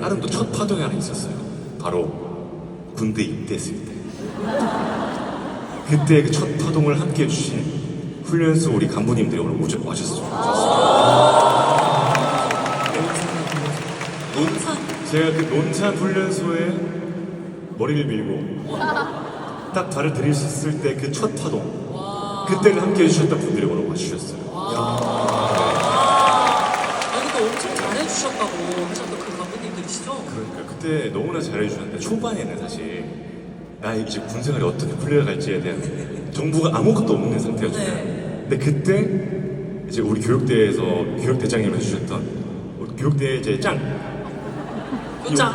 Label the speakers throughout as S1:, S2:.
S1: 다른 또 첫 파동이 하나 있었어요. 바로 군대 입대했을 때. 그때 그 첫 파동을 함께 해주신 훈련소 우리 간부님들이 오늘 오셔- 와셨어요.
S2: 논산.
S1: 제가 그 논산 훈련소에 머리를 밀고 딱 발을 들이셨을 때 그 첫 파동 그때를 함께 해주셨던 분들이 오늘 와주셨어요.
S2: 아니 근데 엄청 잘해주셨다고 하셨 던그 감독님들이시죠?
S1: 그러니까 그때 너무나 잘해주셨는데 초반에는 사실 나 이제 군생활이 어떻게 풀려갈지에 대한 정보가 아무것도 없는 상태였잖아요.
S2: 네.
S1: 근데 그때 이제 우리 교육대에서 교육대장님을 해주셨던 우리 교육대 이제 짱
S2: 교장.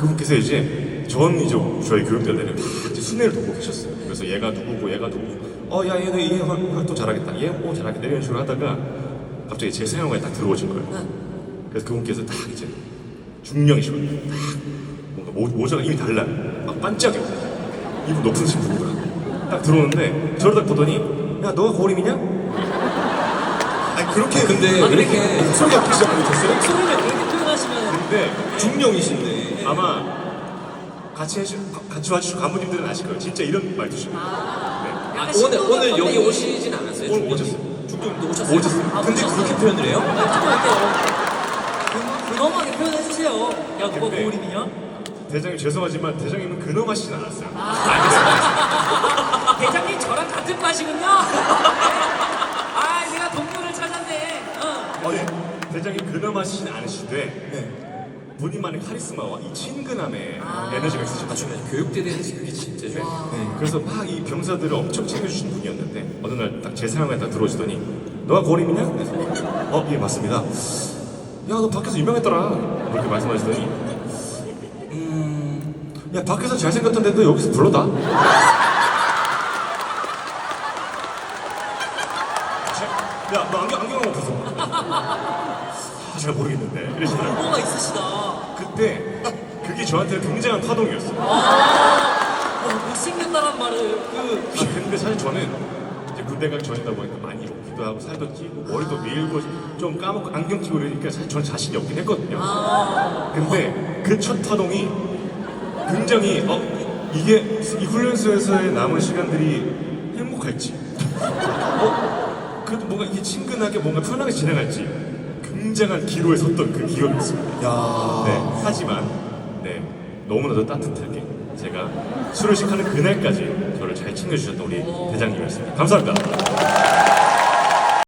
S1: 그분께서 이제 전 이제 저희 교육자들은 다 이제 순회를 돕고 계셨어요. 그래서 얘가 누구고 얘가 누구고 어야 얘도 얘 활- 활동 잘하겠다. 얘오 잘하겠다 이런 식으로 하다가 갑자기 제 생활에 딱 들어오신 거예요.
S2: 네.
S1: 그래서 그분께서 딱 이제 중령이시거든요. 딱 뭔가 모, 모자가 이미 달라. 막 반짝여. 이분 높은 친구가 딱 들어오는데 저를 딱 보더니 야 너가 고림이냐?
S3: 아니 그렇게 근데
S2: 아,
S3: 왜 이렇게 목소리가 바뀌지 못했어요?
S2: 목소리를 그렇게 표현하시면
S1: 근데
S3: 중령이신데
S1: 아마 같이 해주, 같이 와주신 간부님들은 아실 거예요. 진짜 이런 말투십니다. 네.
S2: 약간
S3: 오늘 오늘 여기. 오시진 않았어요?
S1: 오늘
S3: 중령님?
S1: 오셨어요.
S3: 중령도 오셨어요?
S1: 오셨어요.
S2: 아,
S3: 근데
S2: 오셨어요.
S3: 그렇게 표현을 해요?
S2: 네, 조금 어때요? 근- 근엄하게 표현해 주세요. 야
S1: 근데-
S2: 고림이냐?
S1: 대장님 죄송하지만 대장님은 근엄하시진 않았어요.
S2: 대장님 저랑 같은 과시군요. 네. 아 내가 동료를 찾았네. 어.
S1: 어, 네. 대장님 근엄하시진 않으시되 본인만의 카리스마와 이 친근함에 에너지가 있으시죠.
S3: 중요하죠. 교육대에 대한 그게 진짜 중요해요. 네.
S1: 그래서 막 이 병사들을 엄청 챙겨주신 분이었는데 어느 날 딱 제 상황에 딱 들어오시더니 너가 고림이냐? 그래서 어, 예 맞습니다. 야너 밖에서 유명했더라. 그렇게 말씀하시더니 음, 야 밖에서 잘생겼던데 너 여기서 불러다. 야 너 안경 안경 벗어. 아, 잘 모르겠는데 이러시더라고요.
S2: 뭐가 있으시다.
S1: 그때 그게 저한테 굉장한 파동이었어요.
S2: 어, 못생겼다는 말을 그
S1: 아, 근데 사실 저는 이제 군대 가기 전이다 보니까 많이 먹 기도 하고 살도 찌고 머리도 밀고 좀 까먹고 안경 끼고 그러니까 사실 저는 자신이 없긴 했거든요. 근데 그 첫 파동이 굉장히 어 이게 이 훈련소에서의 남은 시간들이 행복할지 어 그래도 뭔가 이게 친근하게 뭔가 편하게 지나갈지 굉장한 기로에 섰던 그 기억이 있습니다.
S3: 야.
S1: 네, 하지만 네 너무나도 따뜻하게 제가 술을 시작하는 그날까지 저를 잘 챙겨주셨던 우리 대장님이었습니다. 감사합니다.